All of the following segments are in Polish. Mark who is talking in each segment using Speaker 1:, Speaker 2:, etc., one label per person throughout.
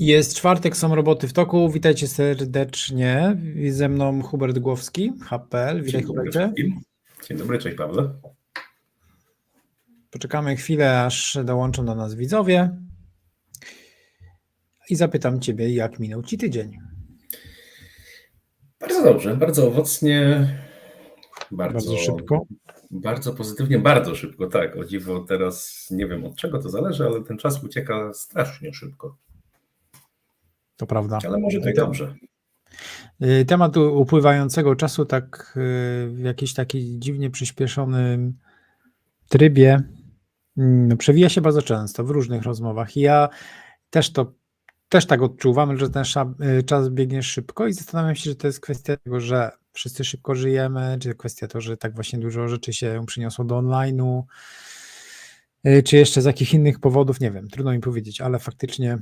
Speaker 1: Jest czwartek, są roboty w toku. Witajcie serdecznie. Jest ze mną Hubert Głowski, HPL. Witaj
Speaker 2: Dzień dobry
Speaker 1: Hubercie.
Speaker 2: wszystkim. Dzień dobry, cześć Pawle.
Speaker 1: Poczekamy chwilę, aż dołączą do nas widzowie. I zapytam Ciebie, jak minął Ci tydzień.
Speaker 2: Bardzo dobrze, bardzo owocnie, bardzo,
Speaker 1: Bardzo szybko.
Speaker 2: Bardzo pozytywnie, bardzo szybko, tak. O dziwo teraz nie wiem od czego to zależy, ale ten czas ucieka strasznie szybko.
Speaker 1: To prawda.
Speaker 2: Ale może i dobrze.
Speaker 1: Y, Temat upływającego czasu tak y, w jakiś taki dziwnie przyspieszonym trybie mm, przewija się bardzo często w różnych rozmowach. I ja też to też tak odczuwam, że ten y, czas biegnie szybko i zastanawiam się, czy to jest kwestia tego, że wszyscy szybko żyjemy, czy kwestia to, że tak właśnie dużo rzeczy się przyniosło do online'u, czy jeszcze z jakich innych powodów, nie wiem, trudno mi powiedzieć, ale faktycznie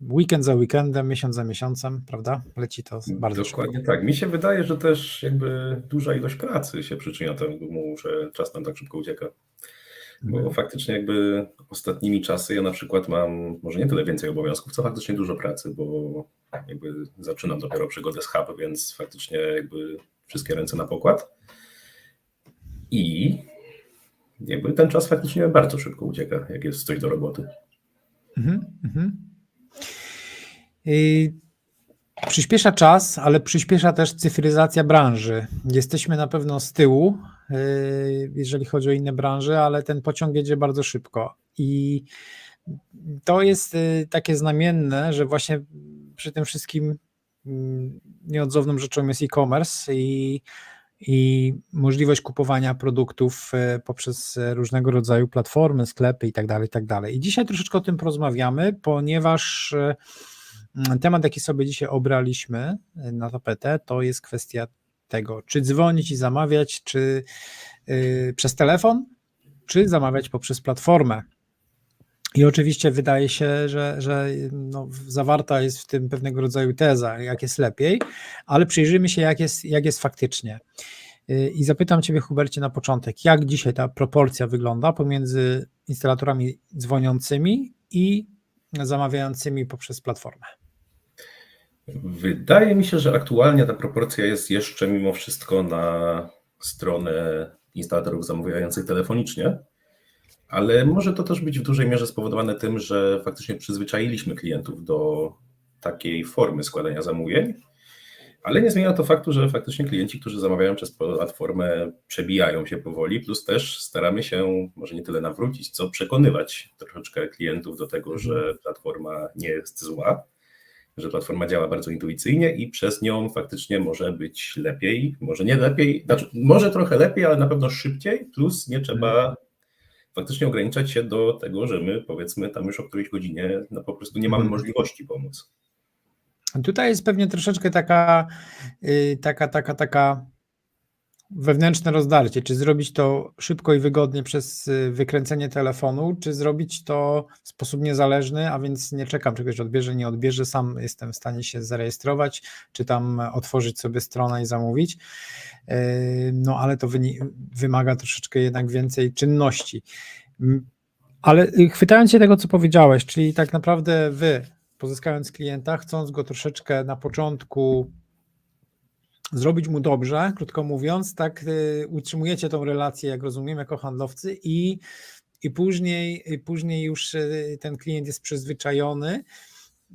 Speaker 1: weekend za weekendem, miesiąc za miesiącem, prawda? Leci to bardzo szybko.
Speaker 2: Dokładnie tak. Mi się wydaje, że też jakby duża ilość pracy się przyczynia temu, że czas nam tak szybko ucieka. Bo
Speaker 1: Mhm.
Speaker 2: faktycznie jakby ostatnimi czasy ja na przykład mam może nie tyle więcej obowiązków, co faktycznie dużo pracy, bo jakby zaczynam dopiero przygodę z hub, więc faktycznie jakby wszystkie ręce na pokład. I jakby ten czas faktycznie bardzo szybko ucieka, jak jest coś do roboty.
Speaker 1: Mhm, mhm. Przyspiesza czas, ale przyspiesza też cyfryzacja branży. Jesteśmy na pewno z tyłu, yy, jeżeli chodzi o inne branże, ale ten pociąg jedzie bardzo szybko. I to jest yy, takie znamienne, że właśnie przy tym wszystkim mm, nieodzowną rzeczą jest e-commerce i, i możliwość kupowania produktów e, poprzez różnego rodzaju platformy, sklepy i tak dalej, i tak. I dzisiaj troszeczkę o tym porozmawiamy, ponieważ temat, jaki sobie dzisiaj obraliśmy e, na tapetę, to jest kwestia tego, czy dzwonić i zamawiać, czy y, przez telefon, czy zamawiać poprzez platformę. I oczywiście wydaje się, że, że no, zawarta jest w tym pewnego rodzaju teza, jak jest lepiej, ale przyjrzyjmy się, jak jest, jak jest faktycznie. Y, I zapytam Ciebie, Hubercie, na początek, jak dzisiaj ta proporcja wygląda pomiędzy instalatorami dzwoniącymi i zamawiającymi poprzez platformę?
Speaker 2: Wydaje mi się, że aktualnie ta proporcja jest jeszcze mimo wszystko na stronę instalatorów zamawiających telefonicznie, ale może to też być w dużej mierze spowodowane tym, że faktycznie przyzwyczailiśmy klientów do takiej formy składania zamówień, ale nie zmienia to faktu, że faktycznie klienci, którzy zamawiają przez platformę, przebijają się powoli, plus też staramy się może nie tyle nawrócić, co przekonywać troszeczkę klientów do tego, że platforma nie jest zła że platforma działa bardzo intuicyjnie i przez nią faktycznie może być lepiej, może nie lepiej, znaczy może trochę lepiej, ale na pewno szybciej, plus nie trzeba faktycznie ograniczać się do tego, że my powiedzmy tam już o którejś godzinie no po prostu nie mamy
Speaker 1: Mhm.
Speaker 2: możliwości pomóc.
Speaker 1: Tutaj jest pewnie troszeczkę taka, y, taka, taka, taka wewnętrzne rozdarcie, czy zrobić to szybko i wygodnie przez y, wykręcenie telefonu, czy zrobić to w sposób niezależny, a więc nie czekam, czy ktoś odbierze, nie odbierze, sam jestem w stanie się zarejestrować, czy tam otworzyć sobie stronę i zamówić. Yy, No ale to wymaga troszeczkę jednak więcej czynności. Ale y, chwytając się tego, co powiedziałeś, czyli tak naprawdę wy, pozyskając klienta, chcąc go troszeczkę na początku zrobić mu dobrze, krótko mówiąc, tak y, utrzymujecie tą relację, jak rozumiem, jako handlowcy i, i później, później już y, ten klient jest przyzwyczajony.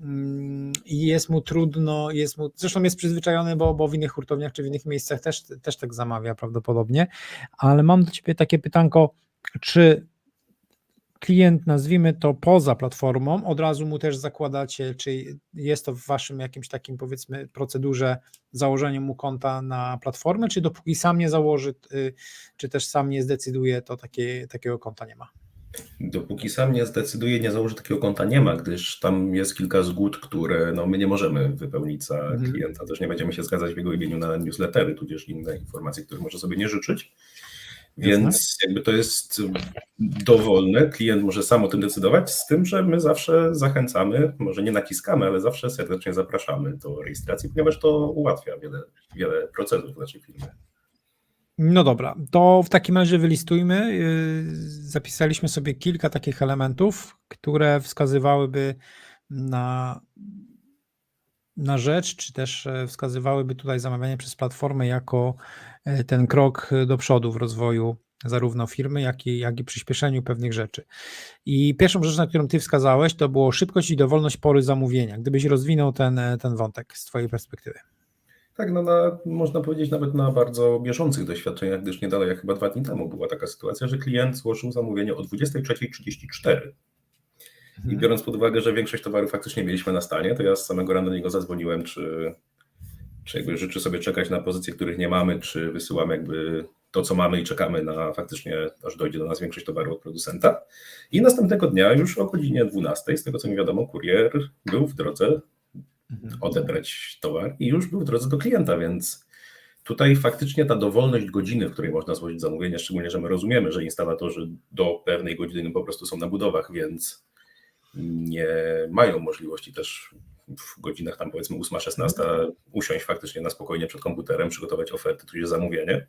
Speaker 1: Mm, i jest mu trudno, jest mu, zresztą jest przyzwyczajony, bo, bo w innych hurtowniach czy w innych miejscach też, też tak zamawia prawdopodobnie, ale mam do Ciebie takie pytanko, czy klient, nazwijmy to poza platformą, od razu mu też zakładacie, czy jest to w waszym jakimś takim powiedzmy procedurze założenie mu konta na platformę, czy dopóki sam nie założy, y, czy też sam nie zdecyduje, to takie, takiego konta nie ma.
Speaker 2: Dopóki sam nie zdecyduje, nie założy takiego konta, nie ma, gdyż tam jest kilka zgód, które no, my nie możemy wypełnić za
Speaker 1: Mhm.
Speaker 2: klienta. Też nie będziemy się zgadzać w jego imieniu na newslettery, tudzież inne informacje, których może sobie nie życzyć. Więc jakby to jest dowolne, klient może sam o tym decydować, z tym, że my zawsze zachęcamy, może nie naciskamy, ale zawsze serdecznie zapraszamy do rejestracji, ponieważ to ułatwia wiele, wiele procesów w naszej firmie.
Speaker 1: No dobra, to w takim razie wylistujmy. Yy, Zapisaliśmy sobie kilka takich elementów, które wskazywałyby na, na rzecz, czy też e, wskazywałyby tutaj zamawianie przez platformę jako e, ten krok do przodu w rozwoju zarówno firmy, jak i, jak i przyspieszeniu pewnych rzeczy. I pierwszą rzecz, na którą ty wskazałeś, to było szybkość i dowolność pory zamówienia. Gdybyś rozwinął ten, e, ten wątek z twojej perspektywy.
Speaker 2: Tak, no na, można powiedzieć nawet na bardzo bieżących doświadczeniach, gdyż nie dalej jak chyba dwa dni temu była taka sytuacja, że klient złożył zamówienie o 23.34. I biorąc pod uwagę, że większość towarów faktycznie mieliśmy na stanie, to ja z samego rana do niego zadzwoniłem, czy, czy jakby życzy sobie czekać na pozycje, których nie mamy, czy wysyłamy jakby to, co mamy i czekamy na faktycznie, aż dojdzie do nas większość towaru od producenta. I następnego dnia już o godzinie 12, z tego co mi wiadomo, kurier był w drodze odebrać towar i już był w drodze do klienta, więc tutaj faktycznie ta dowolność godziny, w której można złożyć zamówienie, szczególnie, że my rozumiemy, że instalatorzy do pewnej godziny po prostu są na budowach, więc mają możliwości też w godzinach tam powiedzmy 8-16 usiąść faktycznie na spokojnie przed komputerem, przygotować ofertę, tudzież zamówienie.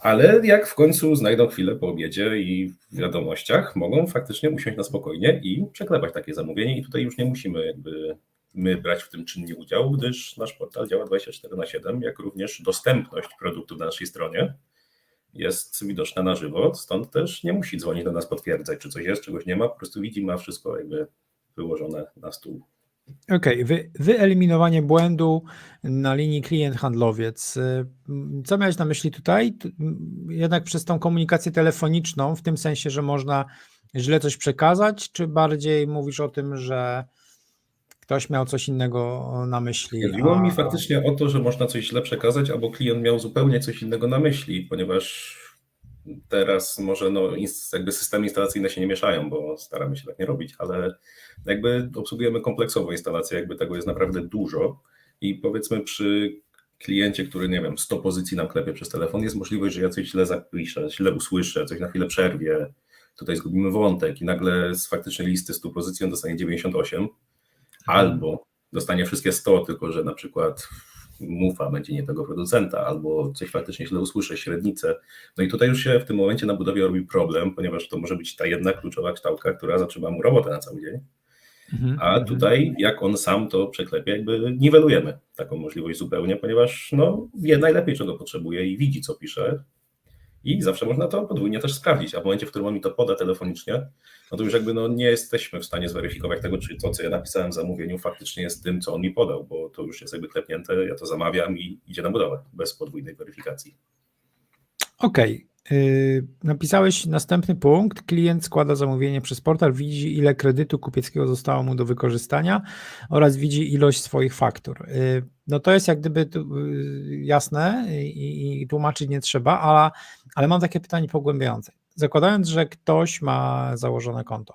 Speaker 2: Ale jak w końcu znajdą chwilę po obiedzie i w wiadomościach, mogą faktycznie usiąść na spokojnie i przeklepać takie zamówienie i tutaj już nie musimy jakby my brać w tym czynnie udział, gdyż nasz portal działa 24 na 7, jak również dostępność produktów na naszej stronie jest widoczna na żywo, stąd też nie musi dzwonić do nas potwierdzać, czy coś jest, czegoś nie ma, po prostu widzi, ma wszystko jakby wyłożone na stół.
Speaker 1: Okej, wy, wyeliminowanie błędu na linii klient-handlowiec. Y, Co miałeś na myśli tutaj? Jednak przez tą komunikację telefoniczną, w tym sensie, że można źle coś przekazać, czy bardziej mówisz o tym, że ktoś miał coś innego na myśli?
Speaker 2: Chodziło mi faktycznie o to, że można coś źle przekazać, albo klient miał zupełnie coś innego na myśli, ponieważ teraz może no, jakby systemy instalacyjne się nie mieszają, bo staramy się tak nie robić, ale jakby obsługujemy kompleksowo instalację, jakby tego jest naprawdę dużo i powiedzmy przy kliencie, który nie wiem, 100 pozycji nam klepie przez telefon, jest możliwość, że ja coś źle zapiszę, źle usłyszę, coś na chwilę przerwie, tutaj zgubimy wątek i nagle z faktycznej listy 100 pozycji on dostanie 98, albo dostanie wszystkie 100, tylko że na przykład mufa będzie nie tego producenta, albo coś faktycznie źle usłyszę, średnicę. No i tutaj już się w tym momencie na budowie robi problem, ponieważ to może być ta jedna kluczowa kształtka, która zatrzyma mu robotę na cały dzień.
Speaker 1: Mhm,
Speaker 2: A
Speaker 1: mhm.
Speaker 2: tutaj, jak on sam to przeklepie, jakby niwelujemy taką możliwość zupełnie, ponieważ no, wie najlepiej, czego potrzebuje i widzi, co pisze. I zawsze można to podwójnie też sprawdzić. A w momencie, w którym on mi to poda telefonicznie, no to już jakby no, nie jesteśmy w stanie zweryfikować tego, czy to, co ja napisałem w zamówieniu, faktycznie jest tym, co on mi podał, bo to już jest jakby klepnięte, ja to zamawiam i idzie na budowę bez podwójnej weryfikacji.
Speaker 1: Okej. Yy, Napisałeś następny punkt. Klient składa zamówienie przez portal, widzi ile kredytu kupieckiego zostało mu do wykorzystania oraz widzi ilość swoich faktur. Yy, No to jest jak gdyby yy, jasne i, i tłumaczyć nie trzeba, ale, ale mam takie pytanie pogłębiające. Zakładając, że ktoś ma założone konto.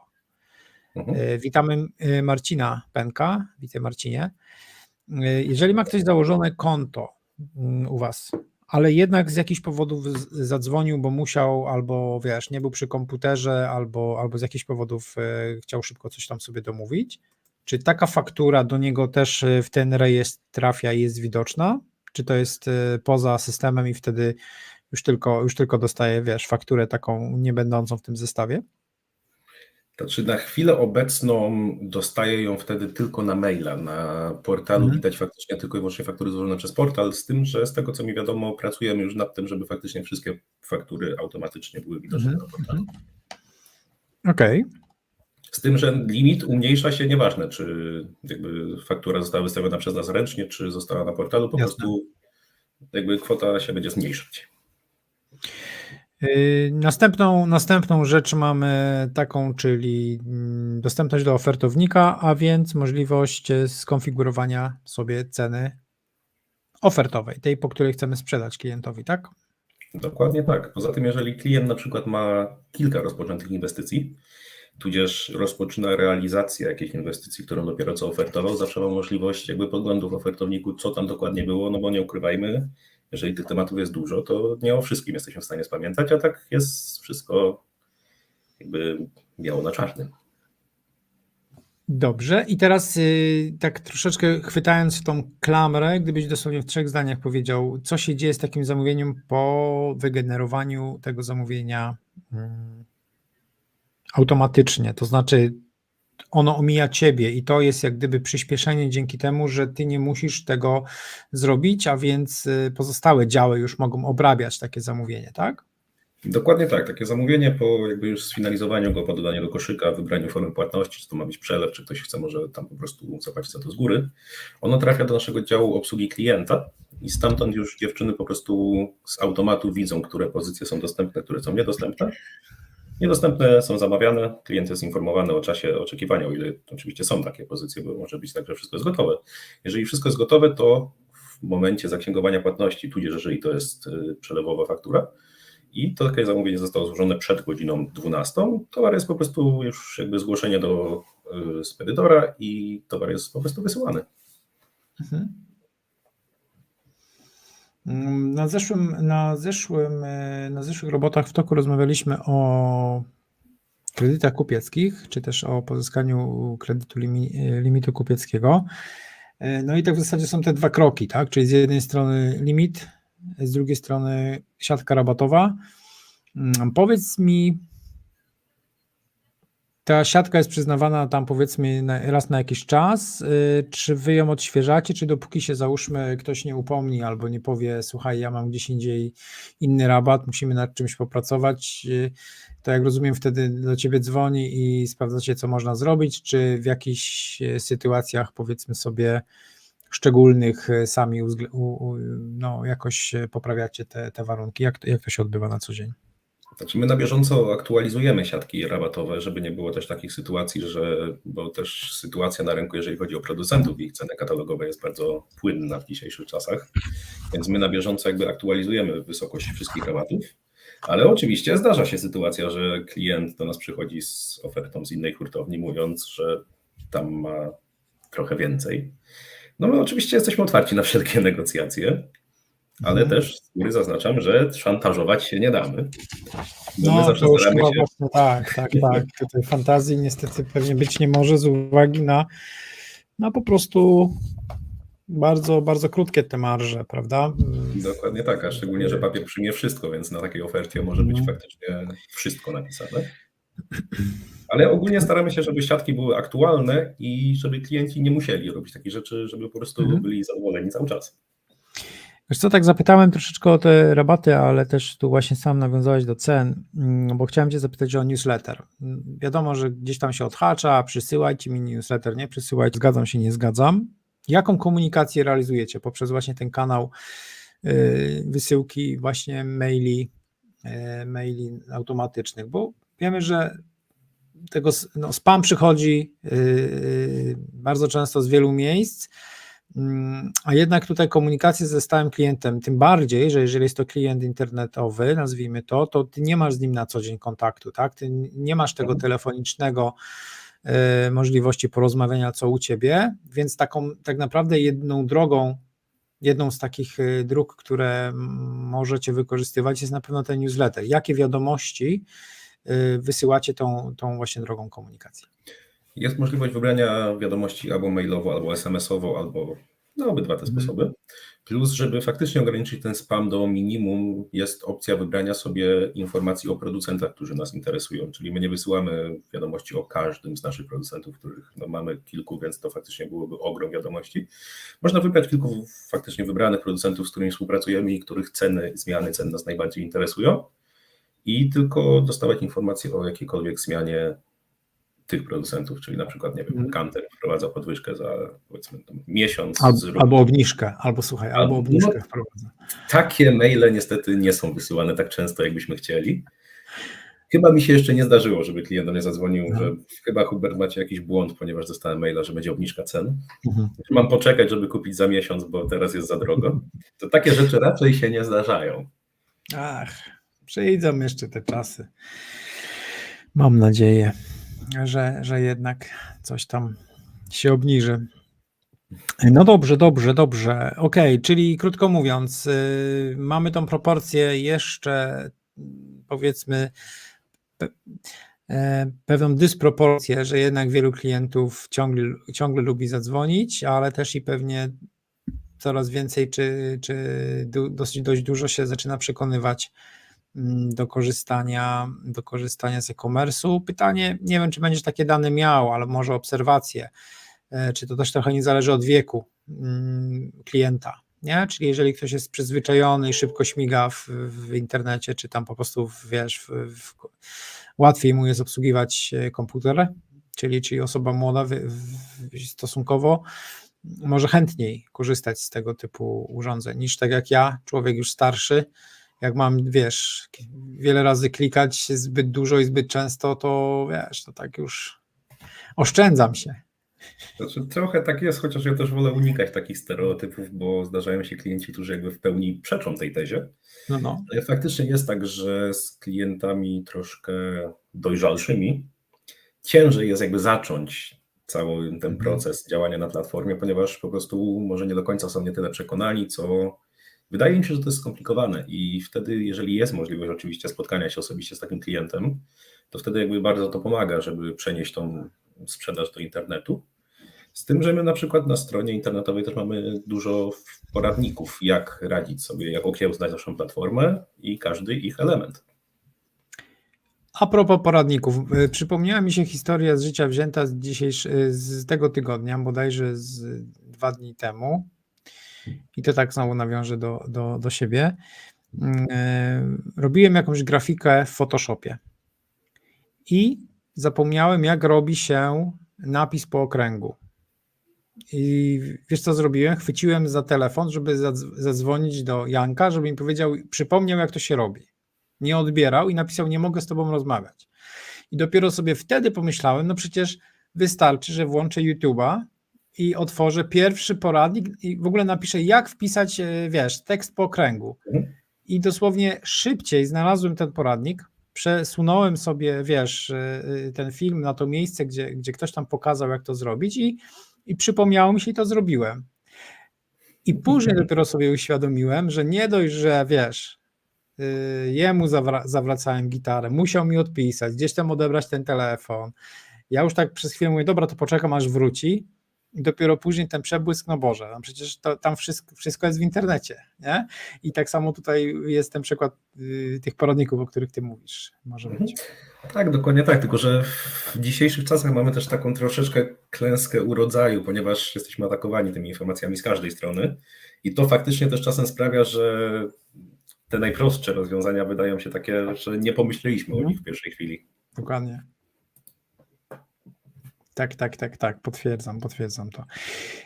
Speaker 2: Mhm.
Speaker 1: Witamy Marcina Penka. Witaj Marcinie. Jeżeli ma ktoś założone konto mm, u Was, ale jednak z jakichś powodów zadzwonił, bo musiał, albo wiesz, nie był przy komputerze, albo, albo z jakichś powodów e, chciał szybko coś tam sobie domówić. Czy taka faktura do niego też e, w ten rejestr trafia i jest widoczna? Czy to jest e, poza systemem i wtedy już tylko, już tylko dostaje, wiesz, fakturę taką nie będącą w tym zestawie?
Speaker 2: Znaczy na chwilę obecną dostaję ją wtedy tylko na maila. Na portalu
Speaker 1: Mhm.
Speaker 2: widać faktycznie tylko i wyłącznie faktury złożone przez portal, z tym, że z tego co mi wiadomo, pracujemy już nad tym, żeby faktycznie wszystkie faktury automatycznie były widoczne
Speaker 1: Mhm.
Speaker 2: na portalu.
Speaker 1: Okej.
Speaker 2: Z tym, że limit umniejsza się, nieważne czy jakby faktura została wystawiona przez nas ręcznie, czy została na portalu, po
Speaker 1: Jasne.
Speaker 2: prostu jakby kwota się będzie zmniejszać.
Speaker 1: Yy, Następną, następną rzecz mamy taką, czyli mm, dostępność do ofertownika, a więc możliwość e, skonfigurowania sobie ceny ofertowej, tej, po której chcemy sprzedać klientowi, tak?
Speaker 2: Dokładnie tak. Poza tym, jeżeli klient na przykład ma kilka rozpoczętych inwestycji, tudzież rozpoczyna realizację jakiejś inwestycji, którą dopiero co ofertował, zawsze ma możliwość jakby podglądu w ofertowniku, co tam dokładnie było, no bo nie ukrywajmy, jeżeli tych tematów jest dużo, to nie o wszystkim jesteśmy w stanie spamiętać, a tak jest wszystko jakby biało na czarnym.
Speaker 1: Dobrze, i teraz y, tak troszeczkę chwytając w tą klamrę, gdybyś dosłownie w trzech zdaniach powiedział, co się dzieje z takim zamówieniem po wygenerowaniu tego zamówienia mm, automatycznie, to znaczy ono omija ciebie i to jest jak gdyby przyspieszenie dzięki temu, że ty nie musisz tego zrobić, a więc y, pozostałe działy już mogą obrabiać takie zamówienie, tak?
Speaker 2: Dokładnie tak. Takie zamówienie po jakby już sfinalizowaniu go, po dodaniu do koszyka, wybraniu formy płatności, czy to ma być przelew, czy ktoś chce może tam po prostu zapłacić za to z góry, ono trafia do naszego działu obsługi klienta i stamtąd już dziewczyny po prostu z automatu widzą, które pozycje są dostępne, które są niedostępne. Niedostępne są zamawiane, klient jest informowany o czasie oczekiwania, o ile oczywiście są takie pozycje, bo może być tak, że wszystko jest gotowe. Jeżeli wszystko jest gotowe, to w momencie zaksięgowania płatności, tudzież jeżeli to jest y, przelewowa faktura, i to takie zamówienie zostało złożone przed godziną 12. Towar jest po prostu już jakby zgłoszenie do y, spedytora i towar jest po prostu wysyłany.
Speaker 1: Mhm. Na zeszłym, na zeszłym, e, na zeszłych robotach w toku rozmawialiśmy o kredytach kupieckich, czy też o pozyskaniu kredytu limi, e, limitu kupieckiego. E, No i tak w zasadzie są te dwa kroki, tak? Czyli z jednej strony limit, z drugiej strony siatka rabatowa. Mm, Powiedz mi, ta siatka jest przyznawana tam powiedzmy raz na jakiś czas. y, Czy wy ją odświeżacie, czy dopóki się załóżmy ktoś nie upomni albo nie powie, słuchaj, ja mam gdzieś indziej inny rabat, musimy nad czymś popracować, y, to jak rozumiem wtedy do ciebie dzwoni i sprawdzacie, co można zrobić, czy w jakichś y, sytuacjach powiedzmy sobie szczególnych sami no, jakoś poprawiacie te, te warunki? Jak jak to się odbywa na co dzień?
Speaker 2: Znaczy my na bieżąco aktualizujemy siatki rabatowe, żeby nie było też takich sytuacji, że, bo też sytuacja na rynku, jeżeli chodzi o producentów i ich ceny katalogowe jest bardzo płynna w dzisiejszych czasach, więc my na bieżąco jakby aktualizujemy wysokość wszystkich rabatów, ale oczywiście zdarza się sytuacja, że klient do nas przychodzi z ofertą z innej hurtowni, mówiąc, że tam ma trochę więcej. No my oczywiście jesteśmy otwarci na wszelkie negocjacje, ale
Speaker 1: Mhm.
Speaker 2: też z góry zaznaczam, że szantażować się nie damy. Bo my
Speaker 1: No,
Speaker 2: zawsze
Speaker 1: to już
Speaker 2: staramy się,
Speaker 1: właśnie tak, tak, tak. Tutaj fantazji niestety pewnie być nie może z uwagi na, na po prostu bardzo, bardzo krótkie te marże, prawda?
Speaker 2: dokładnie tak, a szczególnie, że papier przyjmie wszystko, więc na takiej ofercie może być
Speaker 1: Mhm.
Speaker 2: faktycznie wszystko napisane. Ale ogólnie staramy się, żeby siatki były aktualne i żeby klienci nie musieli robić takich rzeczy, żeby po prostu
Speaker 1: Mhm.
Speaker 2: byli zadowoleni cały czas.
Speaker 1: Wiesz co, tak zapytałem troszeczkę o te rabaty, ale też tu właśnie sam nawiązałeś do cen, mm, bo chciałem cię zapytać o newsletter. Mm, Wiadomo, że gdzieś tam się odhacza, przysyłajcie mi newsletter, nie przysyłajcie, zgadzam się, nie zgadzam. Jaką komunikację realizujecie poprzez właśnie ten kanał y, wysyłki właśnie maili, y, maili automatycznych, bo wiemy, że tego no, spam przychodzi y, bardzo często z wielu miejsc, A jednak tutaj komunikacja ze stałym klientem, tym bardziej, że jeżeli jest to klient internetowy, nazwijmy to, to ty nie masz z nim na co dzień kontaktu, tak? Ty nie masz tego
Speaker 2: Mhm.
Speaker 1: telefonicznego e, możliwości porozmawiania, co u ciebie, więc taką tak naprawdę jedną drogą, jedną z takich e, dróg, które możecie wykorzystywać, jest na pewno ten newsletter. Jakie wiadomości e, wysyłacie tą, tą właśnie drogą komunikacji?
Speaker 2: Jest możliwość wybrania wiadomości albo mailowo, albo SMS-owo, albo no, obydwa te
Speaker 1: Mhm.
Speaker 2: sposoby. Plus, żeby faktycznie ograniczyć ten spam do minimum, jest opcja wybrania sobie informacji o producentach, którzy nas interesują. Czyli my nie wysyłamy wiadomości o każdym z naszych producentów, których no, mamy kilku, więc to faktycznie byłoby ogrom wiadomości. Można wybrać kilku faktycznie wybranych producentów, z którymi współpracujemy i których ceny, zmiany cen nas najbardziej interesują. I tylko dostawać informacje o jakiejkolwiek zmianie tych producentów, czyli na przykład, nie wiem,
Speaker 1: Mhm.
Speaker 2: Kanter wprowadza podwyżkę za powiedzmy miesiąc.
Speaker 1: Albo, obniżkę, albo słuchaj, albo
Speaker 2: Albo-
Speaker 1: obniżkę wprowadza.
Speaker 2: Takie maile niestety nie są wysyłane tak często, jakbyśmy chcieli. Chyba mi się jeszcze nie zdarzyło, żeby klient do mnie zadzwonił, że chyba Hubert macie jakiś błąd, ponieważ dostałem maila, że będzie obniżka cen.
Speaker 1: Mhm.
Speaker 2: Mam poczekać, żeby kupić za miesiąc, bo teraz jest za drogo. To takie rzeczy raczej się nie zdarzają.
Speaker 1: Ach, przyjdą jeszcze te czasy. Mam nadzieję, że, że jednak coś tam się obniży. No dobrze, dobrze, dobrze. Okej, czyli krótko mówiąc, yy, mamy tą proporcję jeszcze powiedzmy pe, e, pewną dysproporcję, że jednak wielu klientów ciągle, ciągle lubi zadzwonić, ale też i pewnie coraz więcej, czy, czy du, dosyć dość dużo się zaczyna przekonywać do korzystania, do korzystania z e-commerce'u. Pytanie, nie wiem, czy będziesz takie dane miał, ale może obserwacje, e, czy to też trochę nie zależy od wieku mm, klienta, nie? Czyli jeżeli ktoś jest przyzwyczajony i szybko śmiga w, w internecie, czy tam po prostu, wiesz, w, w, łatwiej mu jest obsługiwać e, komputer, czyli, czyli osoba młoda stosunkowo może chętniej korzystać z tego typu urządzeń niż tak jak ja, człowiek już starszy. Jak mam, wiesz, wiele razy klikać zbyt dużo i zbyt często, to wiesz, to tak już oszczędzam się.
Speaker 2: Znaczy, trochę tak jest, chociaż ja też wolę unikać takich stereotypów, bo zdarzają się klienci, którzy jakby w pełni przeczą tej tezie.
Speaker 1: No, no.
Speaker 2: Ale faktycznie jest tak, że z klientami troszkę dojrzalszymi ciężej jest jakby zacząć cały ten
Speaker 1: Mhm.
Speaker 2: proces działania na platformie, ponieważ po prostu może nie do końca są nie tyle przekonani, co wydaje mi się, że to jest skomplikowane i wtedy, jeżeli jest możliwość oczywiście spotkania się osobiście z takim klientem, to wtedy jakby bardzo to pomaga, żeby przenieść tą sprzedaż do internetu. Z tym, że my na przykład na stronie internetowej też mamy dużo poradników, jak radzić sobie, jak okiełznać naszą platformę i każdy ich element.
Speaker 1: A propos poradników, y, przypomniała mi się historia z życia wzięta z, dzisiejszy, z tego tygodnia, bodajże z dwa dni temu. I to tak znowu nawiążę do, do, do siebie. Mm, e, Robiłem jakąś grafikę w Photoshopie i zapomniałem, jak robi się napis po okręgu. I wiesz, co zrobiłem? Chwyciłem za telefon, żeby zadz- zadzwonić do Janka, żeby mi powiedział, przypomniał, jak to się robi nie odbierał i napisał: Nie mogę z tobą rozmawiać. I dopiero sobie wtedy pomyślałem: No przecież wystarczy, że włączę YouTube'a i otworzę pierwszy poradnik i w ogóle napiszę, jak wpisać, e, wiesz, tekst po okręgu.
Speaker 2: Mhm.
Speaker 1: I dosłownie szybciej znalazłem ten poradnik. Przesunąłem sobie, wiesz, e, e, ten film na to miejsce, gdzie, gdzie ktoś tam pokazał, jak to zrobić, i, i przypomniało mi się, i to zrobiłem. I później dopiero sobie uświadomiłem, że nie dość, że wiesz, jemu zawra- zawracałem gitarę, musiał mi odpisać, gdzieś tam odebrać ten telefon. Ja już tak przez chwilę mówię, dobra, to poczekam aż wróci. I dopiero później ten przebłysk, no Boże, no przecież to, tam wszystko, wszystko jest w internecie, nie? I tak samo tutaj jest ten przykład y, tych poradników, o których ty mówisz, może być.
Speaker 2: Tak, dokładnie tak, tylko że w dzisiejszych czasach mamy też taką troszeczkę klęskę urodzaju, ponieważ jesteśmy atakowani tymi informacjami z każdej strony i to faktycznie też czasem sprawia, że te najprostsze rozwiązania wydają się takie, że nie pomyśleliśmy o
Speaker 1: Mhm.
Speaker 2: nich w pierwszej chwili.
Speaker 1: Dokładnie. Tak, tak, tak, tak, potwierdzam, potwierdzam to.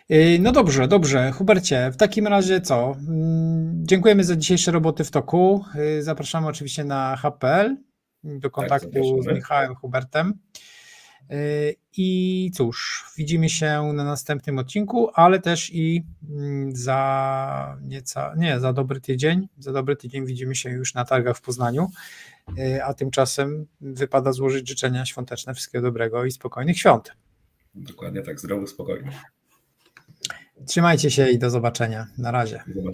Speaker 1: Yy, No dobrze, dobrze. Hubercie, w takim razie co? Mm, Dziękujemy za dzisiejsze roboty w toku. Yy, Zapraszamy oczywiście na HPL do kontaktu z
Speaker 2: zapraszamy.
Speaker 1: Michałem Hubertem. Yy, I cóż, widzimy się na następnym odcinku, ale też i mm, za nieca, nie, za dobry tydzień. Za dobry tydzień widzimy się już na targach w Poznaniu. Yy, A tymczasem wypada złożyć życzenia świąteczne, wszystkiego dobrego i spokojnych świąt.
Speaker 2: Dokładnie tak, zdrowych, spokojnych.
Speaker 1: Trzymajcie się i do zobaczenia. Na razie.
Speaker 2: Do zobaczenia.